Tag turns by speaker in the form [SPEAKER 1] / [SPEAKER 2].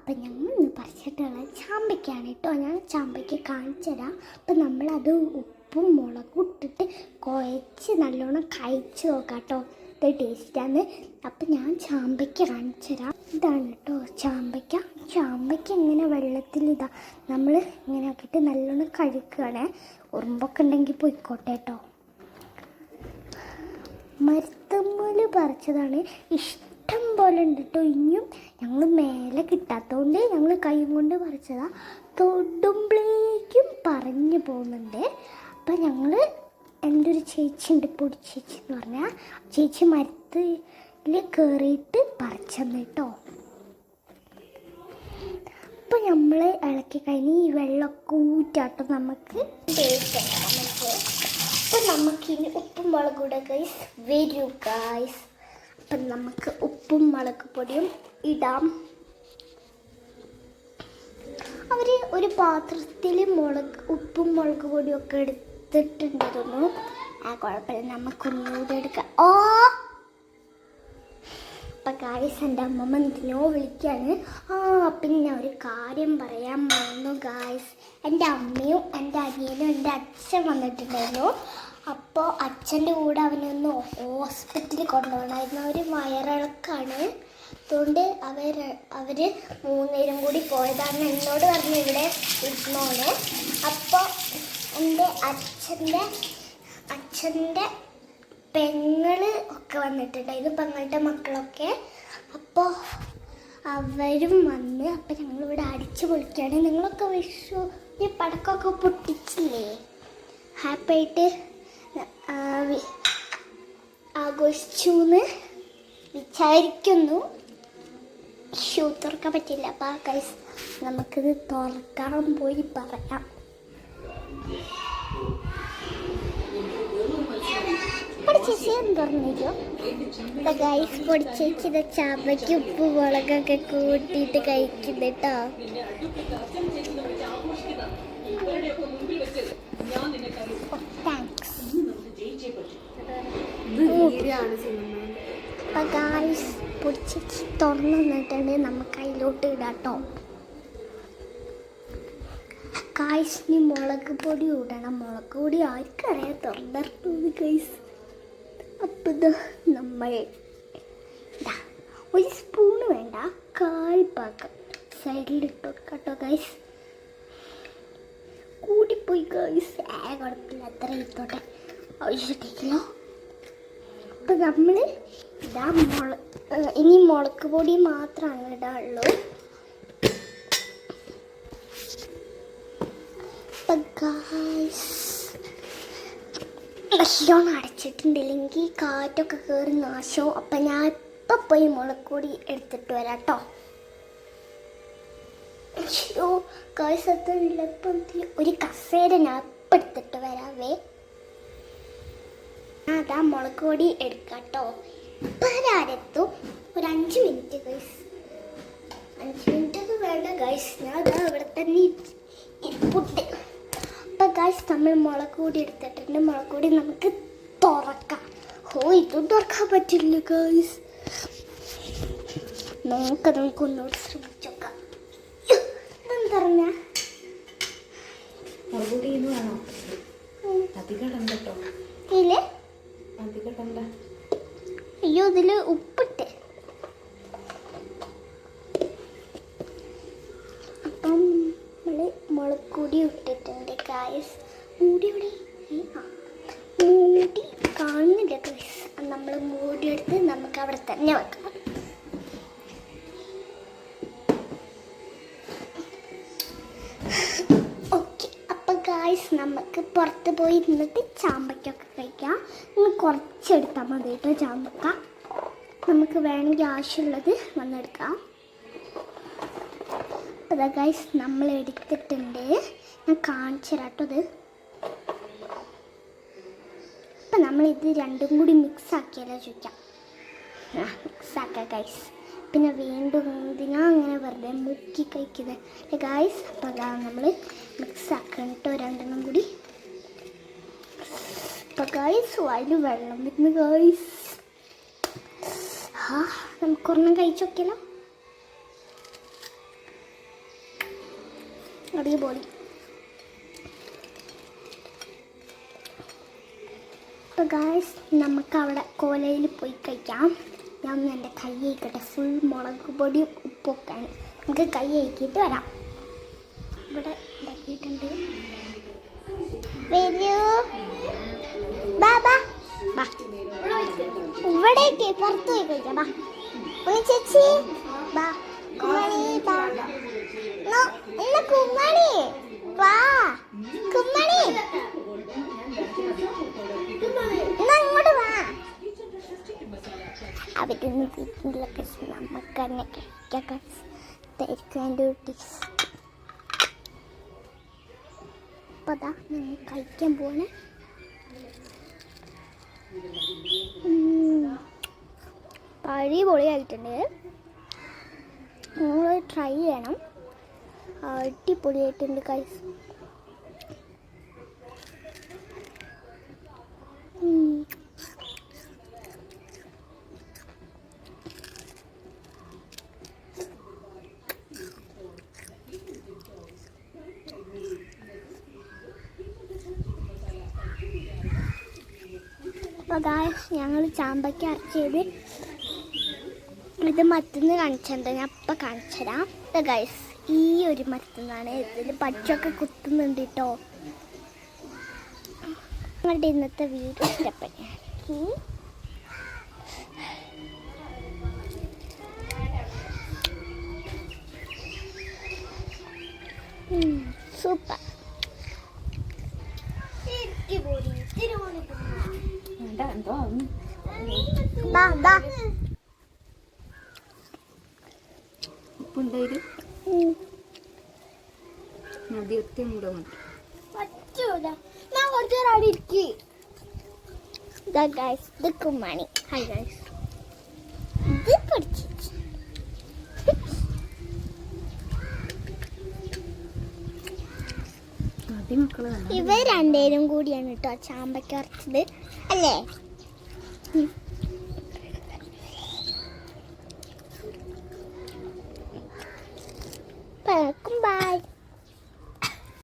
[SPEAKER 1] അപ്പം ഞങ്ങൾ ഇന്ന് പറിച്ചിട്ടുള്ള ചാമ്പയ്ക്കാണ് കേട്ടോ. ഞാൻ ചാമ്പയ്ക്ക് കാണിച്ചു അപ്പം നമ്മളത് ഉപ്പും മുളകും ഇട്ടിട്ട് കുഴച്ച് നല്ലോണം കഴിച്ച് നോക്കാം കേട്ടോ. ഇത് ടേസ്റ്റാണ് അപ്പം ഞാൻ ചാമ്പയ്ക്ക കാണിച്ചു തരാം. ഇതാണ് കേട്ടോ ചാമ്പയ്ക്ക. ചാമ്പയ്ക്ക ഇങ്ങനെ വെള്ളത്തിൽ ഇതാ നമ്മൾ ഇങ്ങനെ ആക്കിയിട്ട് നല്ലോണം കഴിക്കുകയാണ് ഉറുമ്പൊക്കെ ഉണ്ടെങ്കിൽ പോയിക്കോട്ടെ കേട്ടോ. മരുത്തമ്മൂൽ പറിച്ചതാണ്. ഇഷ്ടം പോലെ ഉണ്ട് കേട്ടോ. ഇനിയും ഞങ്ങൾ മേലെ കിട്ടാത്തതുകൊണ്ട് ഞങ്ങൾ കൈയും കൊണ്ട് പറിച്ചതാ. തൊടുമ്പോഴേക്കും പറഞ്ഞു പോകുന്നുണ്ട്. അപ്പം ഞങ്ങൾ എന്റെ ഒരു ചേച്ചി ഉണ്ട് പൊടി ചേച്ചി എന്ന് പറഞ്ഞാൽ ചേച്ചി മരത്തിൽ കയറിയിട്ട് പറിച്ചെന്ന് കേട്ടോ. അപ്പം നമ്മൾ ഇളക്കി കഴിഞ്ഞ് ഈ വെള്ളമൊക്കെ ഊറ്റാട്ടോ നമുക്ക്. അപ്പം നമുക്കിനി ഉപ്പും മുളകൂടെ കൂടെ ഗൈസ് വരൂ ഗൈസ് അപ്പം നമുക്ക് ഉപ്പും മുളക് പൊടിയും ഇടാം. അവർ ഒരു പാത്രത്തിൽ മുളക് ഉപ്പും മുളക് പൊടിയും ഒക്കെ എടുത്തിട്ടുണ്ട് തോന്നുന്നു ആ കുഴപ്പമില്ല. നമുക്കൊന്നുകൂടെ എടുക്കാം. ഓ! അപ്പം ഗായസ് എന്റെ അമ്മമ്മ എന്തിനോ വിളിക്കാണ് ആ പിന്നെ ഒരു കാര്യം പറയാൻ മറന്നു ഗായസ് എന്റെ അമ്മയും എന്റെ അനിയനും എന്റെ അച്ഛൻ വന്നിട്ടുണ്ടായിരുന്നു. അപ്പോൾ അച്ഛന്റെ കൂടെ അവനൊന്ന് ഹോസ്പിറ്റലിൽ കൊണ്ടുപോകണമായിരുന്നു. അവർ വയറിളക്കാണ്. അതുകൊണ്ട് അവർ അവർ മൂന്നുപേരും കൂടി പോയതാണ്. എന്നോട് പറഞ്ഞു ഇവിടെ ഇരുന്നോന്ന് അപ്പോൾ എന്റെ അച്ഛന്റെ അച്ഛന്റെ പെങ്ങൾ ഒക്കെ വന്നിട്ടുണ്ടായിരുന്നു പെങ്ങളുടെ മക്കളൊക്കെ. അപ്പോൾ അവരും വന്ന് അപ്പം ഞങ്ങളിവിടെ അടിച്ചു പൊളിക്കുകയാണ്. നിങ്ങളൊക്കെ വിഷു ഈ പടക്കമൊക്കെ പൊട്ടിച്ചില്ലേ? ഹാപ്പി ആഘോഷിച്ചു എന്ന് വിചാരിക്കുന്നു. ഷൂ തുറക്കാൻ പറ്റില്ല. അപ്പം കൈസ് നമുക്കിത് തുറക്കാൻ പോയി പറയാം. പൊടിച്ചേച്ചി ഗൈസ് പൊടിച്ചേച്ചിയുടെ ചവയ്ക്ക് ഉപ്പ് മുളകൊക്കെ കൂട്ടിയിട്ട് കഴിക്കുന്നു കേട്ടോ താങ്ക്സ് തുറന്നു നിന്നിട്ടുണ്ട് നമുക്ക് അതിലോട്ട് ഇടാട്ടോ. കായ്സിന് മുളക് പൊടി ഇടണം. മുളക് പൊടി ആർക്കറിയാം? തുറന്നിട്ടുള്ളത് ഗൈസ് അപ്പം നമ്മൾ ഒരു സ്പൂണ് വേണ്ട കാൽ പാകം സൈഡിൽ ഇട്ട് കൊടുക്കട്ടോ കൈസ് കൂടിപ്പോയി ഗൈസ് ആ കുഴപ്പമില്ല അത്ര ഇട്ടോട്ടെ. ആവശ്യത്തേക്കല്ലോ അപ്പം നമ്മൾ ഇതാ മുള ഇനി മുളക് പൊടി മാത്രമാണ് ഇടാനുള്ളൂ അപ്പം നല്ലോണം അടച്ചിട്ടുണ്ടില്ലെങ്കിൽ കാറ്റൊക്കെ കയറി നാശവും. അപ്പം ഞാൻ ഇപ്പം പോയി മുളക്കൂടി എടുത്തിട്ട് വരാം കേട്ടോ അയ്യോ ഇപ്പം ഒരു കസേര ഞാൻ ഇപ്പം എടുത്തിട്ട് വരാവേ. അതാ മുളക് പൊടി എടുക്കാം കേട്ടോ ഇപ്പം ആരെത്തും ഒരു അഞ്ച് മിനിറ്റ് ഗൈസ് അഞ്ച് മിനിറ്റ് വേണ്ട ഗൈസ് ഞാൻ അതാ ഇവിടെ തന്നെ ഇരിപ്പുട്ട് അപ്പൊ ഗൈസ് നമ്മൾ മുളക് പൊടി എടുത്തിട്ടുണ്ട്. മുളക് പൊടി നമുക്ക് തുറക്കാം. ഓ ഇതും തുറക്കാൻ പറ്റില്ല ഗൈസ് നമുക്ക് നമുക്ക് ഒന്നുകൂടി ഇട്ടിട്ടുണ്ട് ഗായസ് മൂടി ഇവിടെ. മൂടി കാണുന്നില്ല ഗൈസ് നമ്മൾ മൂടി എടുത്ത് നമുക്ക് അവിടെ തന്നെ വെക്കാം. ഗായ്സ് നമുക്ക് പുറത്ത് പോയി ഇരുന്നിട്ട് ചാമ്പയ്ക്കൊക്കെ കഴിക്കാം. ഇന്ന് കുറച്ചെടുത്താൽ മതി കേട്ടോ ചാമ്പക്ക. നമുക്ക് വേണമെങ്കിൽ ആവശ്യമുള്ളത് വന്നെടുക്കാം. അതാ ഗൈസ് നമ്മൾ എടുത്തിട്ടുണ്ട്. ഞാൻ കാണിച്ചു തരാം കേട്ടോ ഇത്. അപ്പം നമ്മൾ ഇത് രണ്ടും കൂടി മിക്സ് ആക്കിയാലോ ചോദിക്കാം. മിക്സ് ആക്കാം ഗൈസ് പിന്നെ വീണ്ടും എന്തിനാ അങ്ങനെ വെറുതെ മുക്കി കഴിക്കുന്നത് ഗൈസ് അപ്പം അതാ നമ്മൾ മിക്സ് ആക്കണം കേട്ടോ രണ്ടെണ്ണം കൂടി. അപ്പം ഗൈസ് അതിൽ വെള്ളം വരുന്നു ഗൈസ് ആ നമുക്കൊരെണ്ണം കഴിച്ചു നോക്കിയാലോ അടിപൊളി. അപ്പോൾ ഗായ്സ് നമുക്ക് അവിടെ കോലയിൽ പോയി കഴിക്കാം. ഞാൻ ഒന്ന് എന്റെ കൈ അയക്കട്ടെ ഫുൾ മുളക് പൊടിയും ഉപ്പൊക്കെയാണ്. നമുക്ക് കൈ അയക്കിയിട്ട് വരാം. ഇവിടെ ഉണ്ടാക്കിയിട്ടുണ്ട് വരൂ. ബാ ബാ. ബാ. ഇവിടേക്ക് പുറത്ത് പോയി കഴിക്കാം. ബാ. ചേച്ചി. ബാ. കുമ്മണി ബാ. കുമ്മണി. വാ കുമ്മണി. ഇങ്ങോട്ട് വാ. അവരൊന്നും വീട്ടിലൊക്കെ നമുക്ക് തന്നെ കഴിക്കൊക്കെ ഒരു ടേസ്റ്റ് അപ്പോൾ അതാ ഞങ്ങൾ കഴിക്കാൻ പോണേ. പൊളിയായിട്ടുണ്ട് നിങ്ങൾ ട്രൈ ചെയ്യണം. അടിപൊളിയായിട്ടുണ്ട് കൈസ് ഞങ്ങൾ ചാമ്പയ്ക്ക് അരച്ചത് ഇത് മറ്റൊന്ന് കാണിച്ചിട്ടുണ്ട് ഞാൻ അപ്പം കാണിച്ചു തരാം ഗൈസ് ഈ ഒരു മരത്തുനിന്നാണ് ഇതിൽ പച്ചൊക്കെ കുത്തുന്നുണ്ട് കേട്ടോ നിങ്ങളുടെ ഇന്നത്തെ വീട് ഇഷ്ടപ്പെട്ടു സൂപ്പർ
[SPEAKER 2] ഉപ്പുണ്ടായിരുന്നു എന്തോ. മതി മതി.
[SPEAKER 1] ഞാൻ കുറച്ച് നേരം അവിടെ ഇരിക്കി. ഇതാ ഗൈസ് ഇത് കുമ്മാണി. ഹൈ ഗൈസ് ഇത് പഠിച്ചു ഇവ രണ്ടേരും കൂടിയാണ് കേട്ടോ ചാമ്പയ്ക്ക് ഉറച്ചത് അല്ലേ. và cũng bye